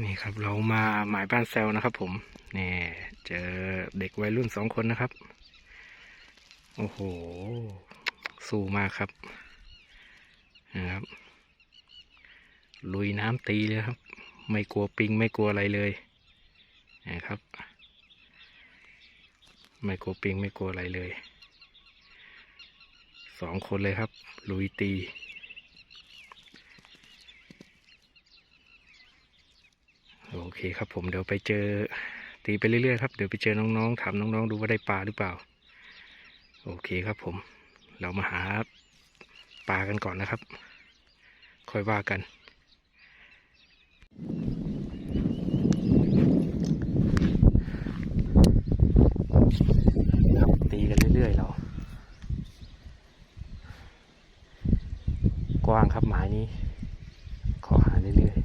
นี่ครับเรามาหมายบ้านแซลนะครับ ผมนี่เจอเด็กวัยรุ่นสองคนนะครับ โอ้โห สู้มากครับนะครับ ลุยน้ำตีเลยครับ ไม่กลัวปิงไม่กลัวอะไรเลยนะครับ ไม่กลัวปิงไม่กลัวอะไรเลยสองคนเลยครับ ลุยตี โอเคครับผมเดี๋ยวไปเจอตีไปเรื่อยๆครับเดี๋ยวไปเจอน้องๆถามน้องๆดูว่าได้ปลาหรือเปล่า โอเคครับผม เรามาหาปลากันก่อนนะครับ ค่อยว่ากันตีกันเรื่อยๆเรา กว้างครับหมายนี้ ขอหาเรื่อยๆ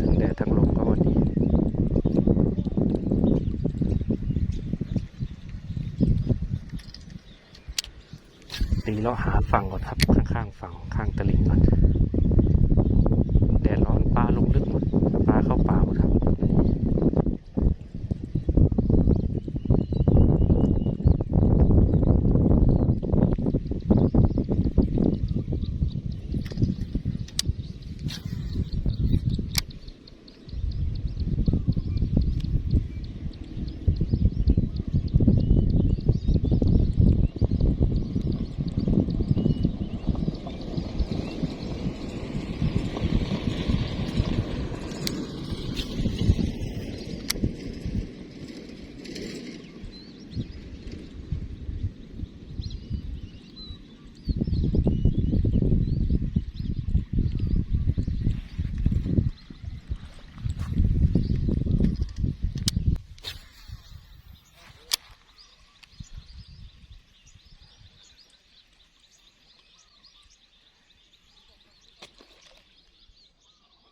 ทั้งแดดทั้งลมก็วันนี้ตีเลาะหา ฝั่งก่อนครับ ข้างๆฝั่งข้างตลิ่งก่อนแดดร้อนปลาลงลึกหมดปลาเข้าป่าหมดครับ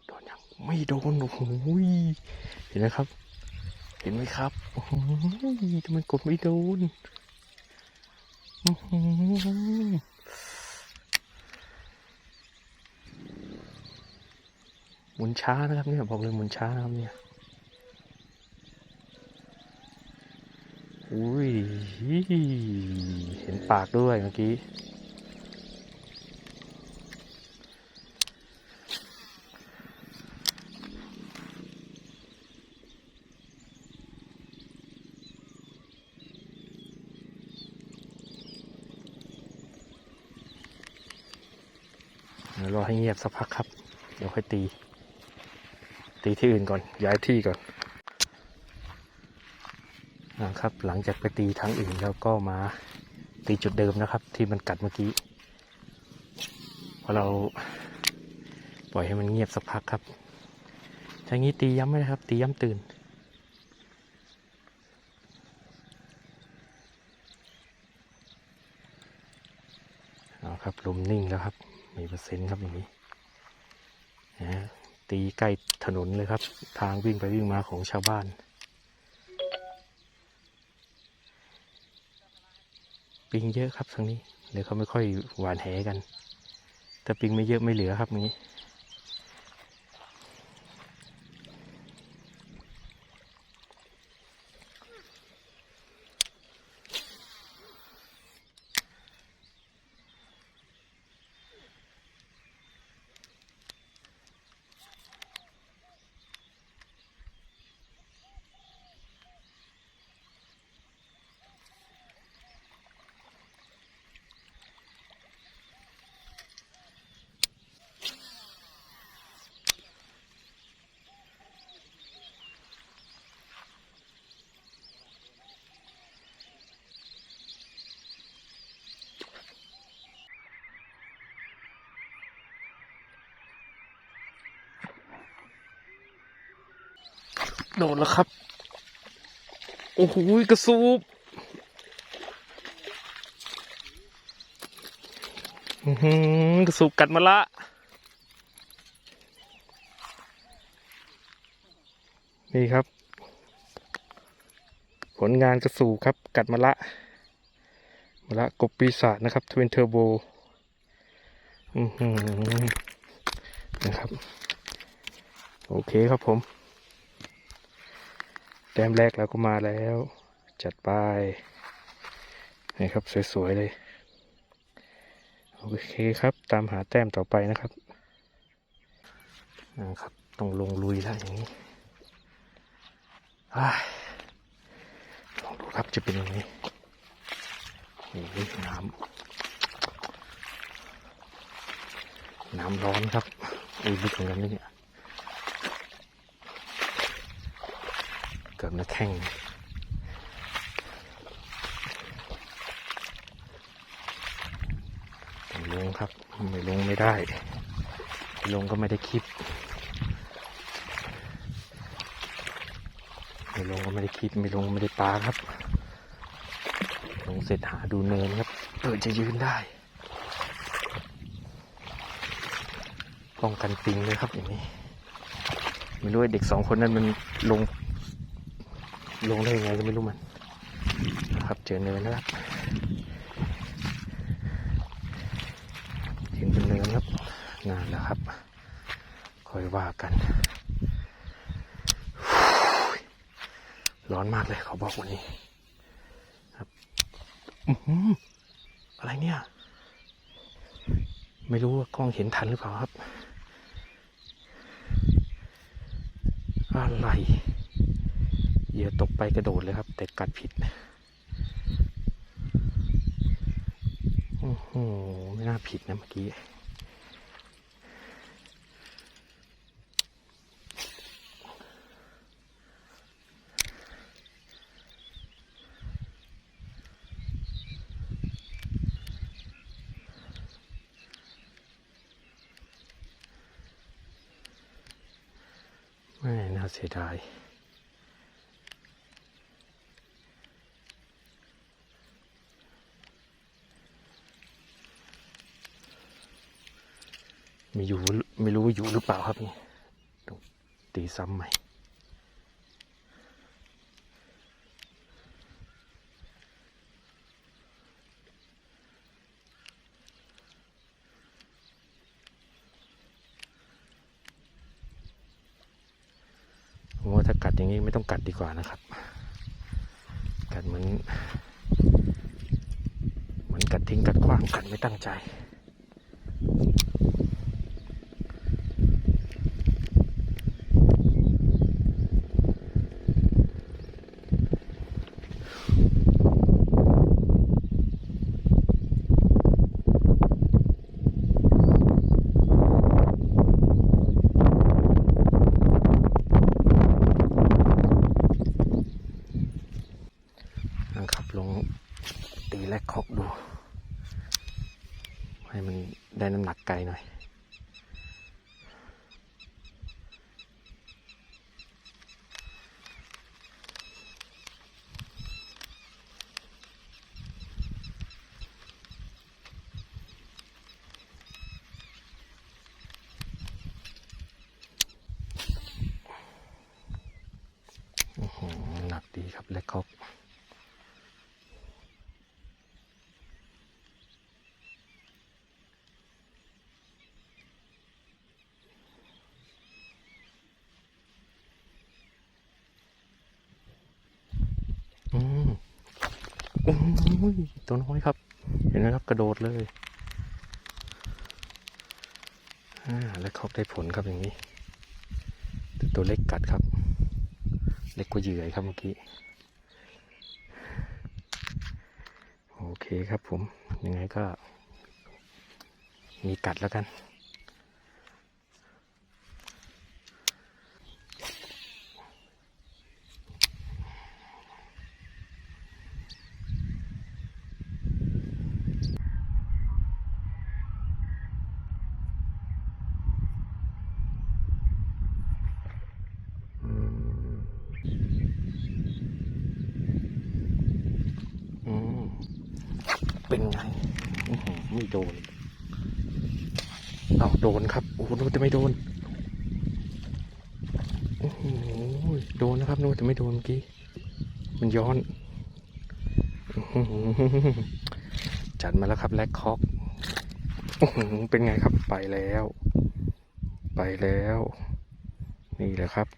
โดนยัง ไม่โดนโอ้โหเห็นไหมครับ เห็นไหมครับโอ้โหทำไมกดไม่โดนอื้อหือหมุนช้านะครับเนี่ยบอกเลยหมุนช้านะครับเนี่ยอุ้ยเห็นปากด้วยเมื่อกี้ ดี๋ยวรอให้เงียบสักพักครับ เดี๋ยวค่อยตี ตีที่อื่นก่อน ย้ายที่ก่อนนะครับ หลังจากไปตีทางอื่นแล้วก็มาตีจุดเดิมนะครับ ที่มันกัดเมื่อกี้พอเราปล่อยให้มันเงียบสักพักครับถ้างี้ตีย้ำไม่ได้ครับ ตีย้ำตื่นเอาครับลมนิ่งแล้วครับ มีเปอร์เซ็นต์ครับอย่างนี้นะตีใกล้ถนนเลยครับ ทางวิ่งไปวิ่งมาของชาวบ้าน ปิงเยอะครับทางนี้เดี๋ยวเขาไม่ค่อยหวานแหกัน แต่ปิงไม่เยอะไม่เหลือครับอย่างนี้ โดนแล้วครับ โอ้โหกระสูบหือกระสุกกัดมาละนี่ครับ ผลงานกระสูครับ กัดมาละมาละกบปีศาจนะครับทวินเทอร์โบนะครับ โอเคครับผม แต้มแรกเราก็มาแล้ว จัดไปนี่ครับสวยๆเลย โอเคครับ ตามหาแต้มต่อไปนะครับนะครับ ต้องลงลุยแล้วอย่างนี้ลองดูครับจะเป็นยังไงโอ้ยน้ำน้ำร้อนครับอุ้ยลึกเหมือนกันนะเนี่ย เกือบนะแข้งลงครับ ไม่ลงไม่ได้ ลงก็ไม่ได้คลิป ไม่ลงก็ไม่ได้คลิป ไม่ลงไม่ได้ปลาครับ ลงเสร็จหาดูเนินครับเปิดจะยืนได้ป้องกันปิงเลยครับอย่างนี้ ไม่รู้ไอ้เด็กสองคนนั้นมันลง ลงได้ยังไงก็ไม่รู้มันนครับเจอเนินนะครับเห็นเป็นเนินครับนานแล้วครับคอยว่ากัน ร้อนมากเลยเขาบอกวันนี้ ครับอื้อหืออะไรเนี่ย ไม่รู้ว่ากล้องเห็นทันหรือเปล่าครับ อะไร เหยื่อตกไปกระโดดเลยครับ แต่กัดผิดโอ้โหไม่น่าผิดนะเมื่อกี้ไม่น่าเสียดาย มีอยู่ไม่รู้ว่าอยู่หรือเปล่าครับนี่ต้องตี ซ้ำใหม่ ผมว่าถ้ากัดอย่างนี้ไม่ต้องกัดดีกว่านะครับ กัดเหมือน เหมือนกัดทิ้งกัดขว้างกัดไม่ตั้งใจ นะครับลงตีแรก ขอกดู ให้มันได้น้ำหนักไกลหน่อย อื้อหือหนักดีครับแรกขอก อืม โอ้ยตัวน้อยครับ เห็นไหมครับกระโดดเลยอ่าแล้วเขาได้ผลครับอย่างนี้แต่ตัวเล็กกัดครับ เล็กกว่าเหยื่อครับเมื่อกี้ โอเคครับผม ยังไงก็ มีกัดแล้วกัน อืมอืม เป็นไงไม่โดนเอาโดนครับ โอ้โหโดนแต่ไม่โดน โอ้โหโดนนะครับโดนแต่ไม่โดนเมื่อกี้ มันย้อน จัดมาแล้วครับแล็กคอกเป็นไงครับไปแล้ว ไปแล้ว นี่แหละครับ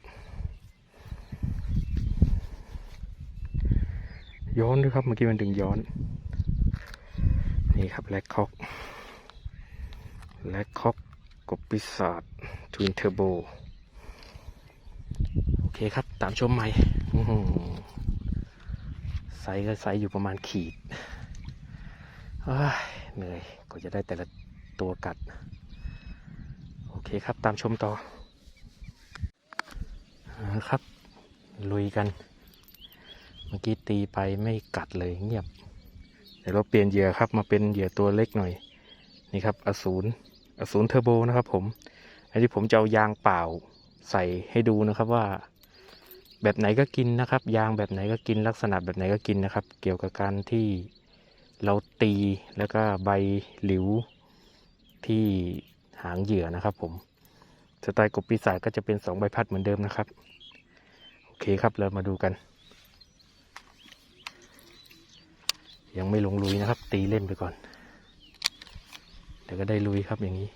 ย้อนด้วยครับเมื่อกี้มันดึงย้อน นี่ครับแล็กคอกแล็กคอกกบปีศาจทวินเทอร์โบ โอเคครับ ตามชมใหม่อื้อหือไซส์ก็ไซส์อยู่ประมาณขีดเหนื่อยกว่าจะได้แต่ละตัวกัด โอเคครับตามชมต่อครับ ลุยกัน เมื่อกี้ตีไปไม่กัดเลยเงียบ ดี๋ยวเราเปลี่ยนเหยื่อครับมาเป็นเหยื่อตัวเล็กหน่อยนี่ครับอสูรอสูรเทอร์โบนะครับ ผมอันนี้ผมจะเอายางเปล่าใส่ให้ดูนะครับว่า แบบไหนก็กินนะครับ ยางแบบไหนก็กินลักษณะแบบไหนก็กินนะครับ เกี่ยวกับการที่เราตีแล้วก็ใบหลิวที่หางเหยื่อนะครับผมสไตล์กบปีศาจก็จะเป็นสองใบพัดเหมือนเดิมนะครับ โอเคครับเรามาดูกัน ยังไม่ลงลุยนะครับ ตีเล่นไปก่อนเดี๋ยวก็ได้ลุยครับอย่างนี้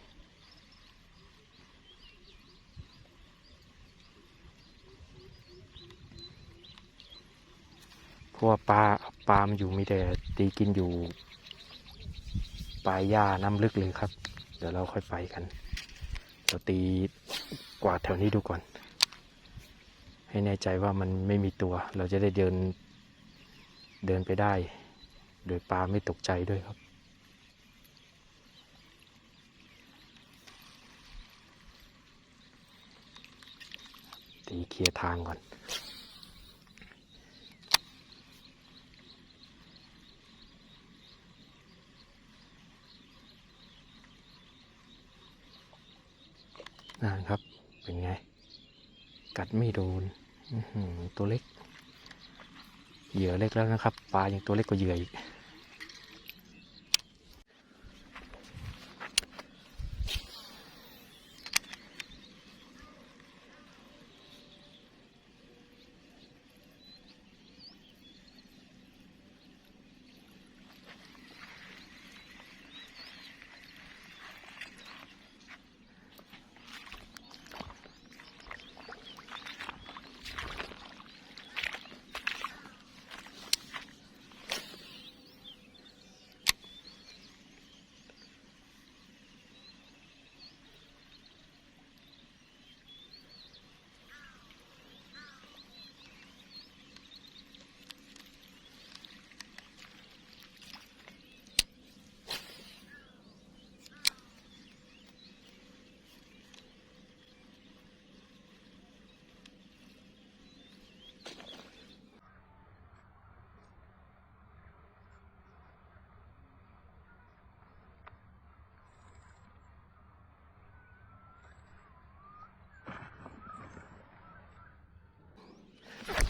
เพราะว่าปลาปลามันอยู่มีแต่ตีกินอยู่ปลายหญ้าน้ำลึกเลยครับ เดี๋ยวเราค่อยไปกันเราตีกวาดแถวนี้ดูก่อน ให้แน่ใจว่ามันไม่มีตัว เราจะได้เดินเดินไปได้ โดยปลาไม่ตกใจด้วยครับ ตีเคลียร์ทางก่อนนั่นครับ เป็นไง กัดไม่โดนตัวเล็ก เหยื่อเล็กแล้วนะครับ ปลายังตัวเล็กกว่าเหยื่ออีก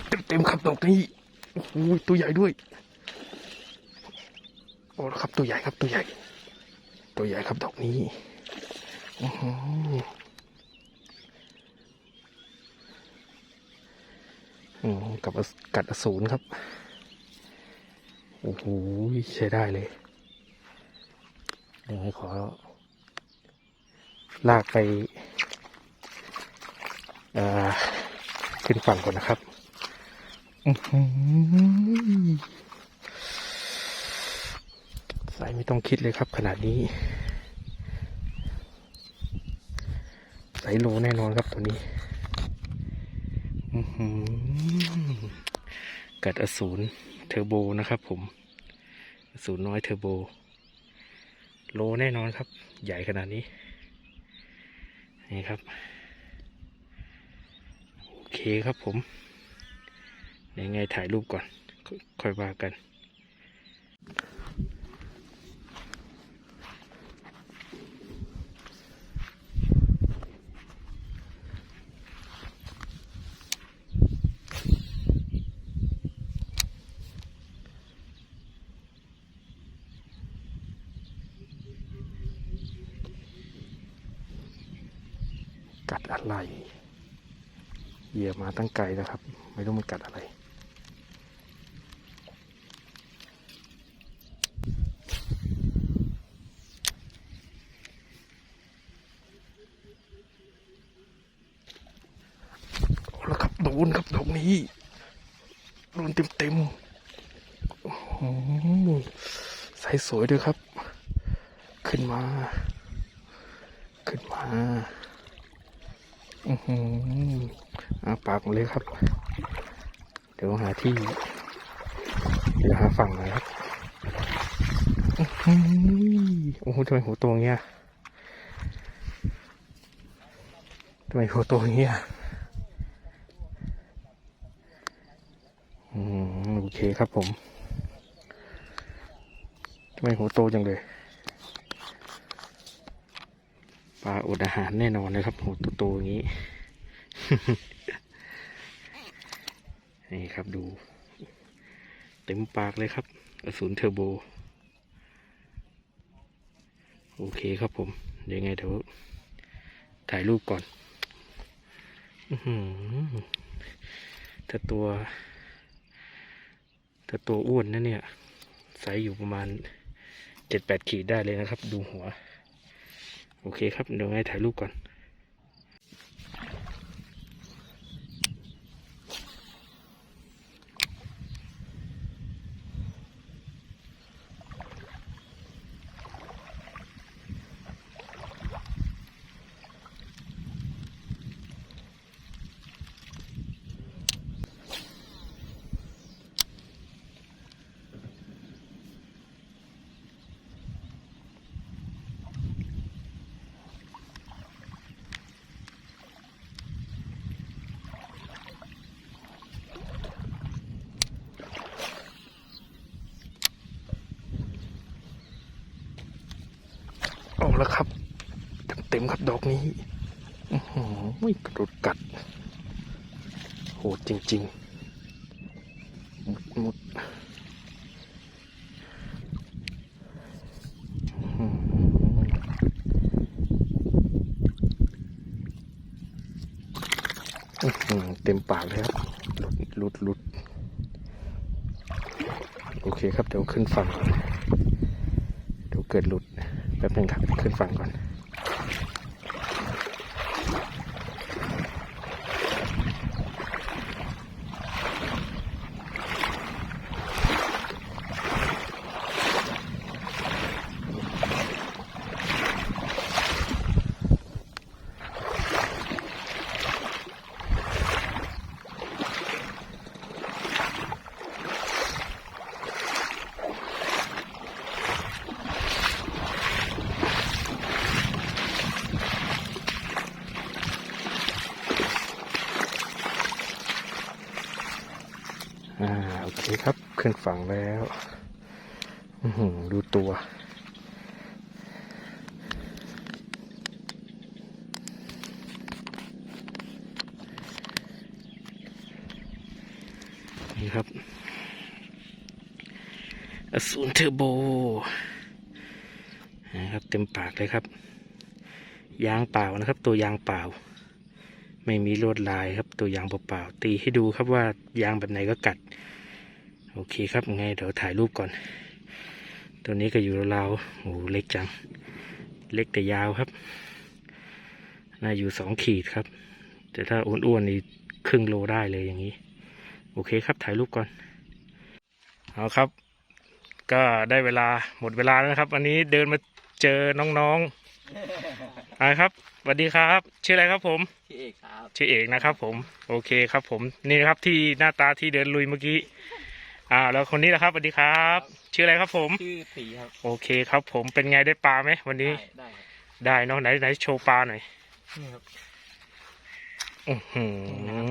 เต็มๆครับดอกนี้โอ้โหตัวใหญ่ด้วยโอ้ครับตัวใหญ่ครับตัวใหญ่ ตัวใหญ่ครับดอกนี้โอ้โหอืมกับกัดอสูรครับ โอ้โหใช้ได้เลยเดี๋ยวให้ขอ ลากไปอ่อขึ้นฝั่งก่อนนะครับ อื้อหือสายไม่ต้องคิดเลยครับขนาดนี้สายโลแน่นอนครับตัวนี้กัดอสูรเทอร์โบนะครับผมอสูรน้อยเทอร์โบ โลแน่นอนครับ ใหญ่ขนาดนี้ นี่ครับ โอเคครับผม ยังไงถ่ายรูปก่อน ค่อยว่ากัน กัดอะไรเหยียบมาตั้งไกลแล้วครับ ไม่รู้มันกัดอะไร นครับดอกนี้โดนเต็มเต็มๆโอ้โหใสสวยด้วยครับ ขึ้นมา ขึ้นมาอือหืออาปากเลยครับ เดี๋ยวหาที่ เดี๋ยวหาฝั่งหน่อยครับอื้อหือโอ้โหทำไมหัวโตอย่างเงี้ยทำไมหัวโตอย่างเงี้ย อืม โอเคครับผมทำไมหัวโตจังเลย ปลาอดอาหารแน่นอนนะครับหัวโตๆอย่างนี้ นี่ครับดู เต็มปากเลยครับกระสุนเทอร์โบ โอเคครับผม เดี๋ยวยังไงเดี๋ยวถ่ายรูปก่อนอื้อหือถ้าตัว ถ้าตัวอ้วนนะเนี่ยไซส์อยู่ประมาณเจ็ดแปดขีดได้เลยนะครับ ดูหัว โอเคครับ เดี๋ยวให้ถ่ายรูปก่อน แล้วครับ เต็มๆครับดอกนี้อือหือไม่กระโดดกัด โหดจริงๆมุดมุดหืออื้อหือเต็มปากเลยครับ หลุดหลุดหลุดโอเคครับ เดี๋ยวขึ้นฝั่ง เดี๋ยวเกิดหลุด แป๊บนึงครับขึ้นฝั่งก่อน ขึ้นฝั่งแล้วดูตัว นี่ครับอสูรเทอร์โบนะครับ เต็มปากเลยครับ ยางเปล่านะครับ ตัวยางเปล่า ไม่มีลวดลายครับ ตัวยางเปล่าๆตีให้ดูครับว่ายางแบบไหนก็กัด โอเคครับไงเดี๋ยวถ่ายรูปก่อน ตัวนี้ก็อยู่ราวๆโอ้โหเล็กจัง เล็กแต่ยาวครับ น่าอยู่สองขีดครับ แต่ถ้าอ้วนๆนี่ครึ่งโลได้เลยอย่างนี้ โอเคครับถ่ายรูปก่อน เอาครับ ก็ได้เวลาหมดเวลาแล้วนะครับ วันนี้เดินมาเจอน้องๆอ่าครับสวัสดีครับ ชื่ออะไรครับผมพี่เอกครับชื่อเอกนะครับผม โอเคครับผม นี่นะครับที่หน้าตาที่เดินลุยเมื่อกี้ อ่าแล้วคนนี้นะครับสวัสดีครับ ชื่ออะไรครับผม ชื่อตีครับโอเคครับ ผมเป็นไงได้ปลาไหมวันนี้ ได้ได้ครับได้เนาะไหนไหนโชว์ปลาหน่อยนี่ครับ อือหื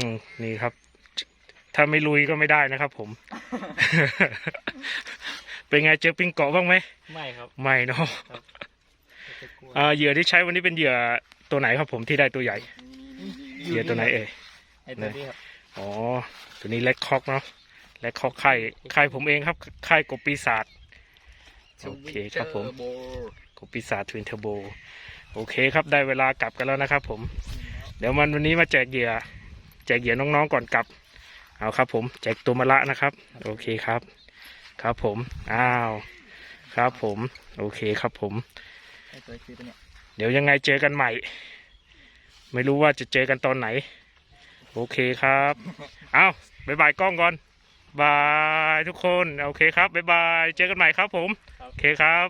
อนี่ครับ ถ้าไม่ลุยก็ไม่ได้นะครับ ผม เป็นไงเจอปิงเกาะบ้างไหมไม่ครับไม่เนาะไม่จะกลัวอ่าเหยื่อที่ใช้วันนี้เป็นเหยื่อตัวไหนครับผมที่ได้ตัวใหญ่ เหยื่อตัวไหนเอ่ย ไอตัวนี้ครับ อ๋อ ตัวนี้เล็กคอกเนาะ เล็กคอกไข่ไข่ผมเองครับไข่กบปีศาจโอเคครับผมกบปีศาจทวินเทอร์โบ โอเคครับได้เวลากลับกันแล้วนะครับ ผม เดี๋ยวมันวันนี้มาแจกเหยื่อแจกเหยื่อน้องๆก่อนกลับ เอาครับ ผมแจกตัวมะละนะครับ โอเคครับ ครับผมอ้าวครับผม โอเคครับผมเนี้ยเดี๋ยวยังไงเจอกันใหม่ ไม่รู้ว่าจะเจอกันตอนไหน โอเคครับ เอาบายบายกล้องก่อน บายทุกคน โอเคครับบ๊ายบาย เจอกันใหม่ครับผม โอเคครับ